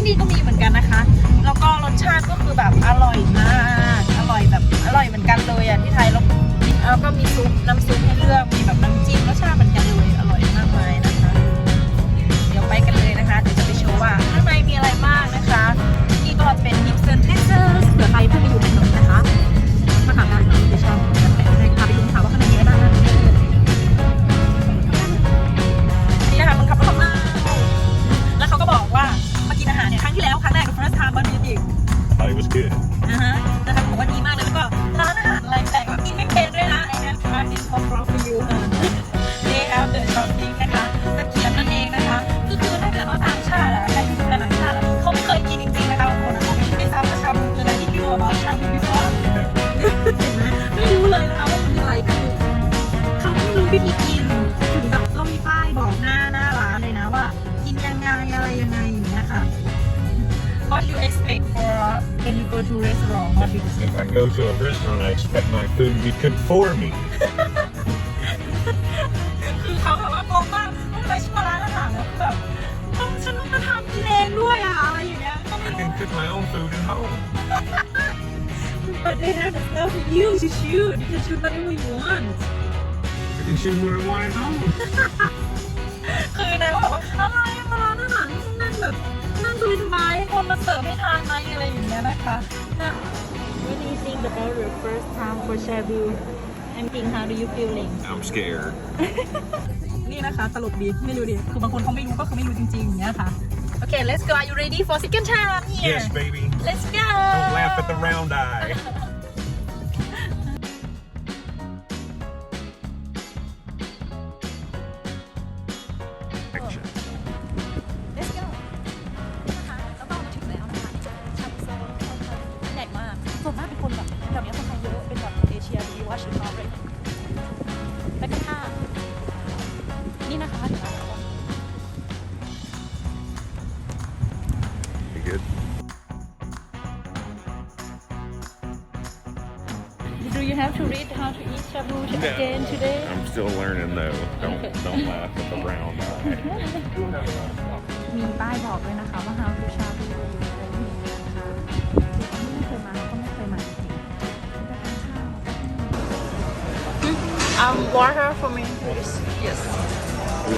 ที่นี่ก็มีเหมือนกันนะคะ แล้วก็รสชาติก็คือแบบอร่อยมาก อร่อยแบบอร่อยเหมือนกันเลยอะที่ไทยแล้วแล้วก็มีซุปน้ำซุปให้เลือก go to restaurant? What do you expect? If I go to a restaurant, I expect my food to be cooked for me. คือเขาแบบว่างงมากต้องไปชื่อร้านอาหารแล้วคือแบบต้องฉันต้องมาทำกินเองด้วยอะอะไรอย่างเงี้ยก็ไม่ I รู้ can cook my own food at home. but they have to tell you to shoot you can shoot whatever you want I can choose what I want at home. คือนายก็บอกว่าอะไรมาร้านอาหารที่นั่งแบบนั่งดูทำไมให้คนมาเสิร์ฟให้ทานไหมอะไรอย่างเงี้ย เงี้ย นะคะนะ What do you think about your first time for Shabu I'm thinking how do you feeling I'm scared. นี่นะคะตลกดีไม่รู้ดิคือบางคนเขาไม่รู้ก็คือไม่รู้จริงๆอย่างเงี้ยค่ะโอเค let's go are you ready for second time here Yes, baby. let's go Don't laugh at the round eye. Good? Do you have to read how to eat shabu again today I'm still learning though. Don't don't laugh at the round eye. มีป้ายบอกด้วยนะคะว่า how to ชาบูอะไรอย่างเงี้ยนะคะที่ไม่เคยมาก็ไม่เคยมาจริงๆ Um water for me please yes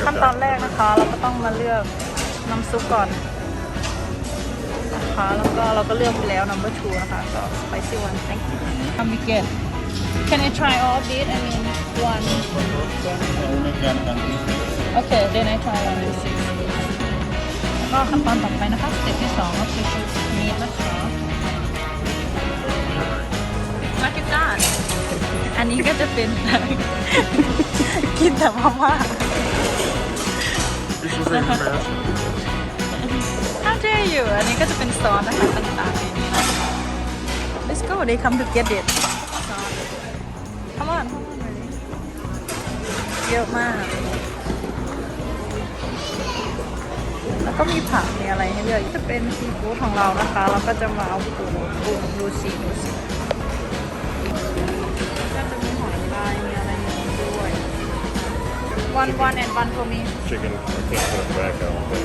ขั้นตอนแรกนะคะ เราก็ต้องมาเลือกน้ำซุปก่อน นะคะ แล้วก็เราก็เลือกไปแล้ว number two นะคะ ก็ spicy one thank you Can we get Can I try all of it I mean one Okay then I try one of six แล้วก็ขั้นตอนต่อไปนะคะสเต็ปที่สองก็คือชุดมีดนะคะมาคิดได้อันนี้ก็จะเป็น กินแต่มาม่า This was embarrassing. How dare you อันนี้ก็จะเป็นซอสนะคะต่างๆในนี้นะคะ Let's go they come to get it Come on come on เยอะมาก แล้วก็มีผักมีอะไรให้เลือกจะเป็นซีฟู้ดของเรานะคะ เราก็จะมาเอาปูปูดูสิดูสิก็จะมีหอยลายมีอะไรนี้ด้วย one one and one for me Chicken. I can't put it back on. But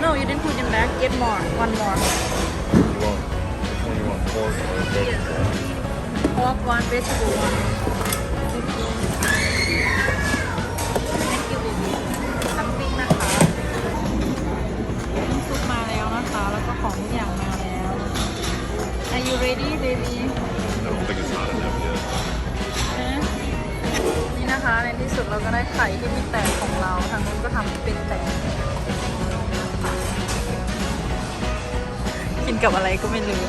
no you didn't put them back get more one more you want which one you want pork or vegetable? pork one vegetable one thank you baby ทัมปิ้งนะคะน้ำซุปมาแล้วนะคะ แล้วก็ของทุกอย่างมาแล้ว Are you ready baby I don't think it's hot enough yet. นี่นะคะในที่สุดเราก็ได้ไข่ที่มีแตกของเรา ทางนู้นก็ทำเป็นแตก กินกับอะไรก็ไม่รู้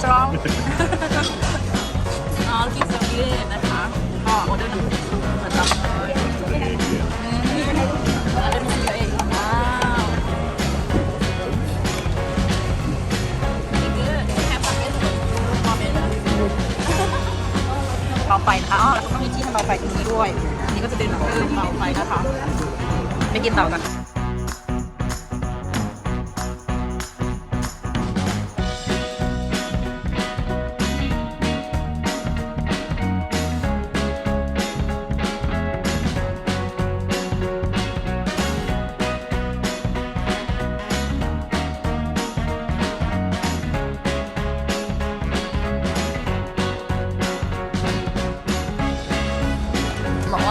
is wrong อ๋อกินสวีเดนนะคะก็ออเดอร์หนึ่งเหมือนเราเลยออเดอร์หนึ่งเองว้าว very good have a good moment เบาไปนะคะอ๋อแล้วก็ต้องมีที่ให้เบาไปนี่นี้ด้วย อันนี้ก็จะเป็นเบาไปนะคะ ไปกินต่อกัน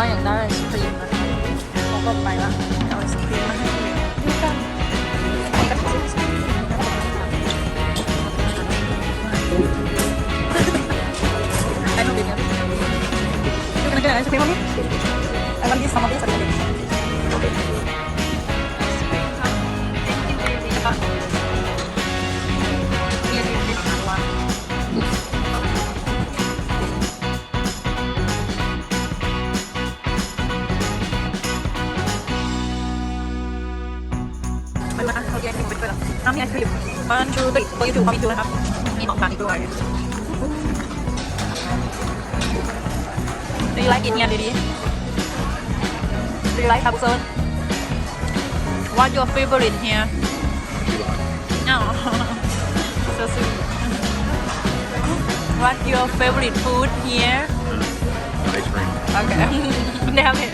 ว่าอยากได้ไอศครีมนะคะเขาก็ไปละเอาไอศครีมมาให้ดูกันไอ้ตัวเดียวดูกันไอศครีมวันนี้ไอ้ มันมาเขาแยกเป็นไปแล้วน้ำมีไอศครีมมันชูติดตัวยูทูบเขามีดูนะครับมีของทานอีกด้วย Do you like it here, Didi? Do you like Kabuson? What's your favorite here? No. so sweet. What's your favorite food here? Ice cream. Okay. Damn it.